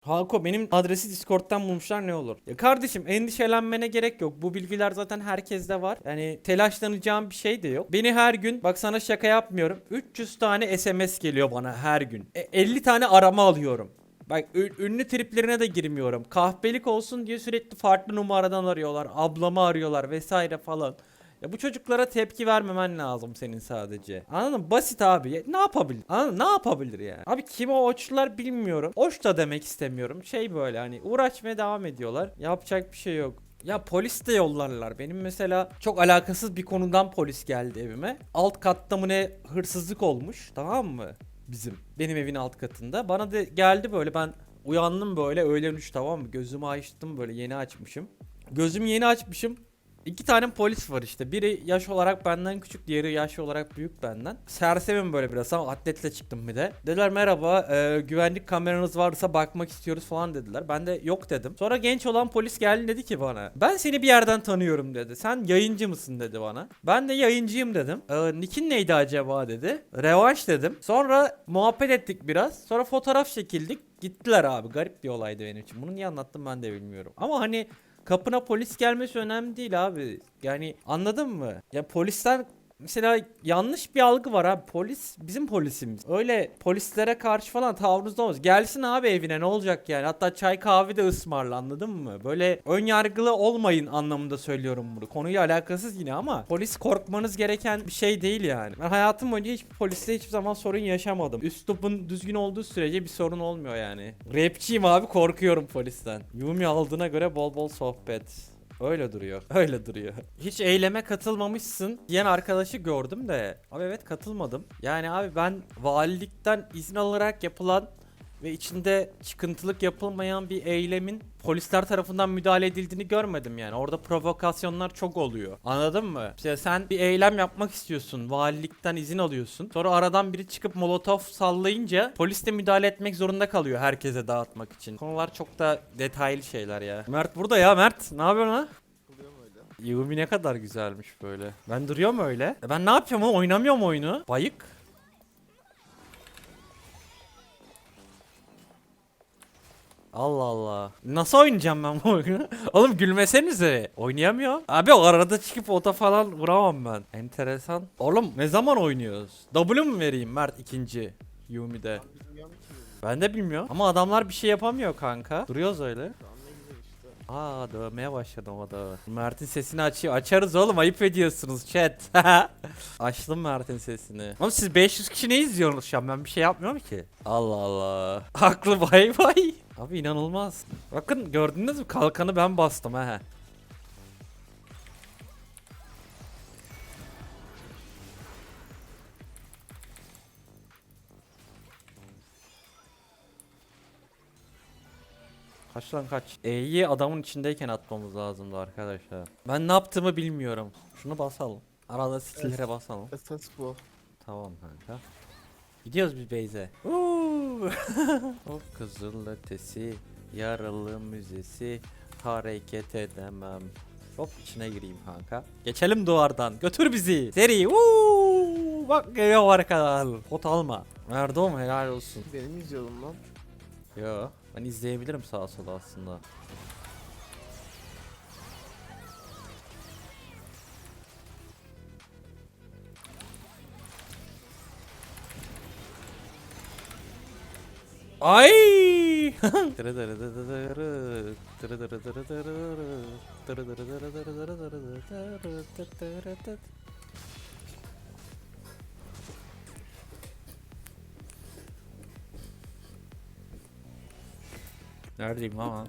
Hanko benim adresi Discord'dan bulmuşlar ne olur? Ya kardeşim endişelenmene gerek yok. Bu bilgiler zaten herkeste var. Yani telaşlanacağım bir şey de yok. Beni her gün bak sana şaka yapmıyorum. 300 tane SMS geliyor bana her gün. E, 50 tane arama alıyorum. Bak ünlü triplerine de girmiyorum. Kahpelik olsun diye sürekli farklı numaradan arıyorlar. Ablamı arıyorlar vesaire falan. Ya bu çocuklara tepki vermemen lazım senin sadece. Anladın mı? Basit abi. Ya ne yapabilir? Anladın mı? Ne yapabilir yani? Abi kim o oçlar bilmiyorum. Oç da demek istemiyorum. Şey böyle hani uğraşmaya devam ediyorlar. Yapacak bir şey yok. Ya polis de yollarlar. Benim mesela çok alakasız bir konudan polis geldi evime. Alt katta mı ne hırsızlık olmuş tamam mı? Bizim. Benim evin alt katında. Bana da geldi böyle ben uyandım böyle öğlen 3 tamam mı? Gözümü açtım böyle yeni açmışım. Gözümü yeni açmışım. İki tane polis var işte. Biri yaş olarak benden küçük, diğeri yaş olarak büyük benden. Sersemim böyle biraz ama atletle çıktım bir de. Dediler merhaba, e, güvenlik kameranız varsa bakmak istiyoruz falan dediler. Ben de yok dedim. Sonra genç olan polis geldi dedi ki bana. Ben seni bir yerden tanıyorum dedi. Sen yayıncı mısın dedi bana. Ben de yayıncıyım dedim. E, Nick'in neydi acaba dedi. Revanş dedim. Sonra muhabbet ettik biraz. Sonra fotoğraf çekildik. Gittiler abi. Garip bir olaydı benim için. Bunu niye anlattım ben de bilmiyorum. Ama hani kapına polis gelmesi önemli değil abi. Yani anladın mı? Ya polisten mesela yanlış bir algı var abi. Polis bizim polisimiz. Öyle polislere karşı falan tavrınız olmaz. Gelsin abi evine ne olacak yani. Hatta çay kahve de ısmarla anladın mı? Böyle ön yargılı olmayın anlamında söylüyorum bunu. Konuyla alakasız yine ama polis korkmanız gereken bir şey değil yani. Ben hayatım boyunca hiçbir polisle hiçbir zaman sorun yaşamadım. Üslubun düzgün olduğu sürece bir sorun olmuyor yani. Rapçiyim abi korkuyorum polisten. Yumi aldığına göre bol bol sohbet. Öyle duruyor. Öyle duruyor. Hiç eyleme katılmamışsın diyen arkadaşı gördüm de. Abi evet katılmadım. Yani abi ben valilikten izin alarak yapılan ve içinde çıkıntılık yapılmayan bir eylemin polisler tarafından müdahale edildiğini görmedim yani. Orada provokasyonlar çok oluyor. Anladın mı? İşte sen bir eylem yapmak istiyorsun. Valilikten izin alıyorsun. Sonra aradan biri çıkıp molotof sallayınca polis de müdahale etmek zorunda kalıyor herkese dağıtmak için. Konular çok da detaylı şeyler ya. Mert burada ya Mert. Ne yapıyorsun ha? Yumi ne kadar güzelmiş böyle. Ben duruyorum öyle. E ben ne yapıyorum oğlum? Oynamıyorum oyunu. Bayık. Allah Allah. Nasıl oynayacağım ben bu oyunu? Oğlum gülmesenize. Oynayamıyor. Abi o arada çıkıp ota falan vuramam ben. Enteresan. Oğlum ne zaman oynuyoruz? W mu vereyim Mert ikinci Yumi'de? Ben de bilmiyorum. Ama adamlar bir şey yapamıyor kanka. Duruyoruz öyle. Aa dövmeye başladım o da. Mert'in sesini açıyor. Açarız oğlum ayıp ediyorsunuz chat. Açtım Mert'in sesini. Oğlum siz 500 kişi ne izliyorsunuz şu an? Ben bir şey yapmıyorum ki. Allah Allah. Haklı bay bay. Abi inanılmaz. Bakın gördünüz mü kalkanı ben bastım ha. Kaç lan kaç. E'yi adamın içindeyken atmamız lazımdı arkadaşlar. Ben ne yaptığımı bilmiyorum. Şunu basalım. Arada skill'lere basalım. Esas bu. Tamam kanka. Gidiyoruz biz Beyze. o kızıl ötesi, yaralı müzesi, hareket edemem. Hop içine gireyim kanka. Geçelim duvardan. Götür bizi. Seri. Uuu. Bak geliyor arkadan. Pot alma. Nerede o helal olsun. Benim izliyordum lan. Yo. Ben izleyebilirim sağa sola aslında. Ay! Neredeyim lan?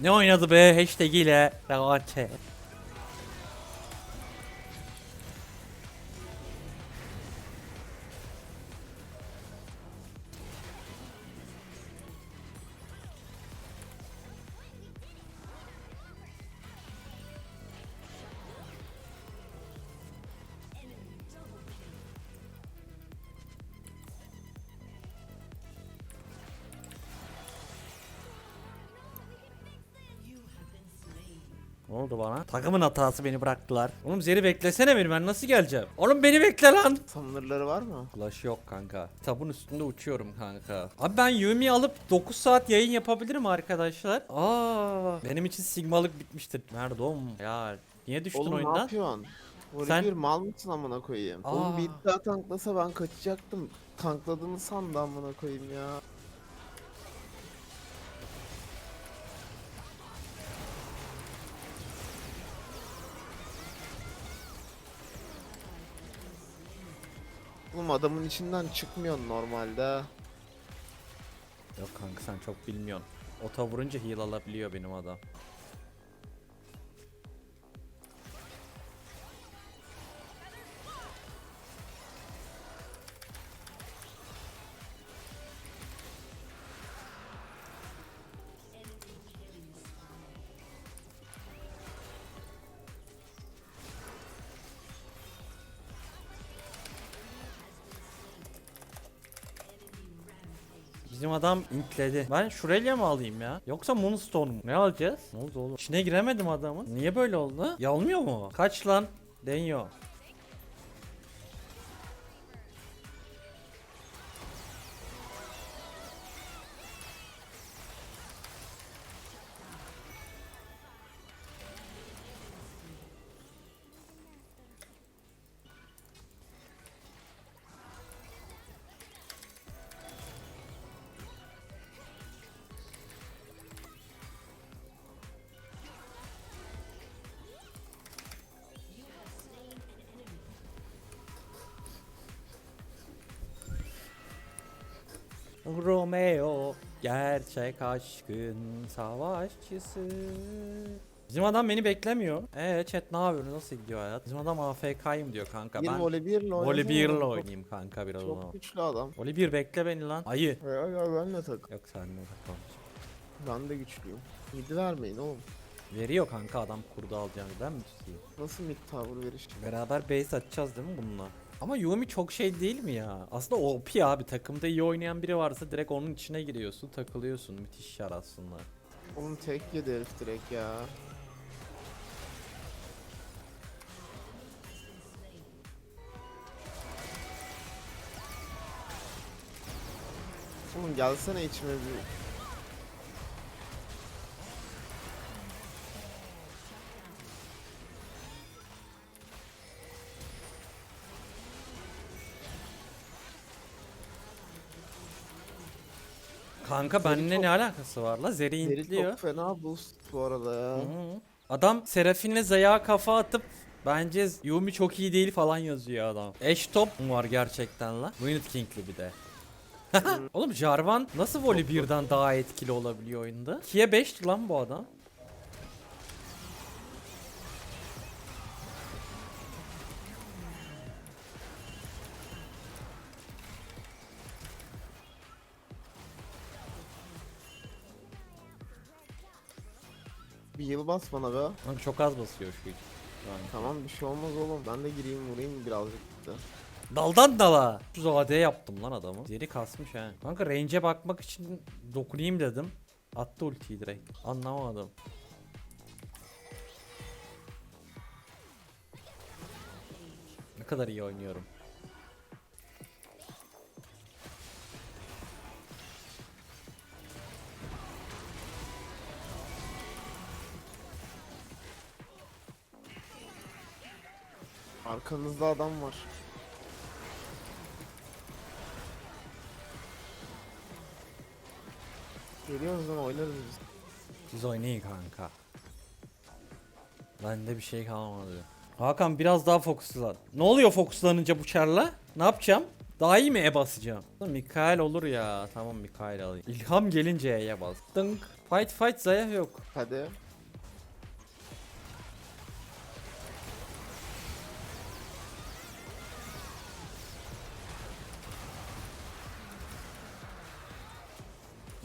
Ne oynadı be hashtag ile Revaçe. Ne oldu bana? Takımın hatası beni bıraktılar. Oğlum Zeri beklesene beni ben nasıl geleceğim? Oğlum beni bekle lan. Summoner'ları var mı? Flash yok kanka. Tabun üstünde uçuyorum kanka. Abi ben Yumi'yi alıp 9 saat yayın yapabilirim arkadaşlar. Aa, benim için sigmalık bitmiştir. Nerede oğlum? Ya niye düştün Oğlum ne oyundan? yapıyorsun? Voli Sen- bir mal mısın amına koyayım? Aa. Oğlum bir daha tanklasa ben kaçacaktım. Tankladığını sandı amına koyayım ya. Oğlum adamın içinden çıkmıyorsun normalde. Yok kanka sen çok bilmiyorsun. Ota vurunca heal alabiliyor benim adam. Bizim adam intledi. Ben Şurelya mı alayım ya? Yoksa Moonstone mu? Ne alacağız? Ne oldu oğlum? İçine giremedim adamın. Niye böyle oldu? Yalmıyor mu? Kaç lan? Deniyor. Romeo gerçek aşkın savaşçısı. Bizim adam beni beklemiyor. Ee chat ne yapıyor? Nasıl gidiyor hayat? Bizim adam AFK'yım diyor kanka. Bir ben 1'le oğlum. Çok- oynayayım kanka biraz Çok güçlü adam. Voli 1 bekle beni lan. Ayı. Ya ya benle tak. Yok sen ne bakalım. Ben de güçlüyüm. Midi vermeyin oğlum. Veriyor kanka adam kurdu alacağını ben mi tutayım? Nasıl mid tower veriş? Beraber base atacağız değil mi bununla? Ama Yumi çok şey değil mi ya? Aslında OP abi takımda iyi oynayan biri varsa direkt onun içine giriyorsun takılıyorsun müthiş şar aslında. Oğlum tek yedi direkt ya. Oğlum gelsene içime bir. Kanka Zeri benimle çok- ne alakası var la? Zeri intliyor. çok fena boost bu arada ya. Hı. Adam Serafin'le Zaya kafa atıp bence Yumi çok iyi değil falan yazıyor adam. Eş top mu var gerçekten la? Winnet King'li bir de. Oğlum Jarvan nasıl voli birden daha etkili olabiliyor oyunda? 2'ye 5'ti lan bu adam. Bir yıl bas bana be. Lan çok az basıyor şu iş. Yani. Tamam bir şey olmaz oğlum. Ben de gireyim vurayım birazcık de. Daldan dala. Şu AD yaptım lan adamı. Zeri kasmış ha. Kanka range'e bakmak için dokunayım dedim. Attı ultiyi direkt. Anlamadım. Ne kadar iyi oynuyorum. Arkanızda adam var. Geliyoruz lan oynarız biz. Siz oynayın kanka. Bende bir şey kalmadı. Hakan biraz daha fokuslan. Ne oluyor fokuslanınca bu çarla? Ne yapacağım? Daha iyi mi E basacağım? Mikael olur ya. Tamam Mikael alayım. İlham gelince E'ye bas. Dınk. Fight fight zayıf yok. Hadi.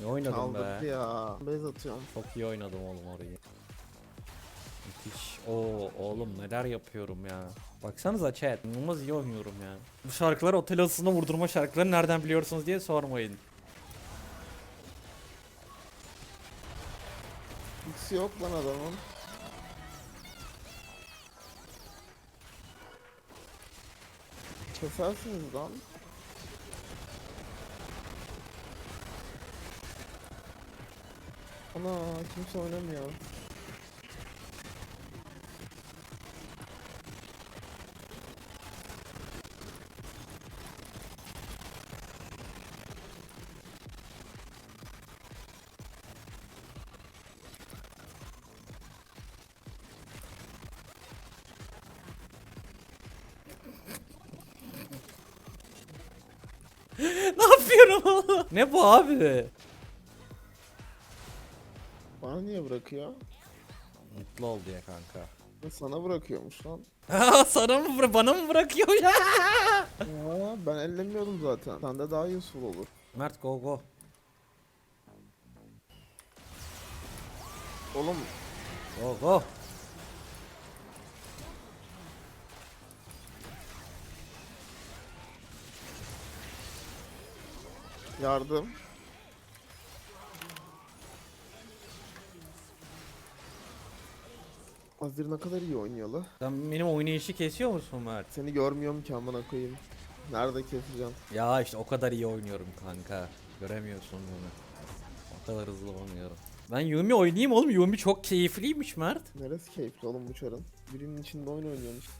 oynadım Kaldırdı be. ya. Bez atıyorum. Çok iyi oynadım oğlum orayı. Müthiş. Oo oğlum neler yapıyorum ya. Baksanıza chat. İnanılmaz iyi oynuyorum ya. Bu şarkılar otel odasında vurdurma şarkıları nereden biliyorsunuz diye sormayın. X yok lan adamın. Kesersiniz lan. Ana kimse oynamıyor. ne yapıyorum oğlum? Ne bu abi? Bana niye bırakıyor? Mutlu ol diye kanka. Ya Sana bırakıyormuş lan. Sana mı bıra- bana mı bırakıyor ya? Aa, ben ellemiyordum zaten. Sende daha useful olur. Mert go go. Oğlum Go go. yardım. Azir ne kadar iyi oynuyor la. Sen benim oynayışı kesiyor musun Mert? Seni görmüyorum ki amına koyayım. Nerede keseceğim? Ya işte o kadar iyi oynuyorum kanka. Göremiyorsun beni. O kadar hızlı oynuyorum. Ben Yumi oynayayım oğlum. Yumi çok keyifliymiş Mert. Neresi keyifli oğlum bu çarın? Birinin içinde oyun oynuyorsun işte.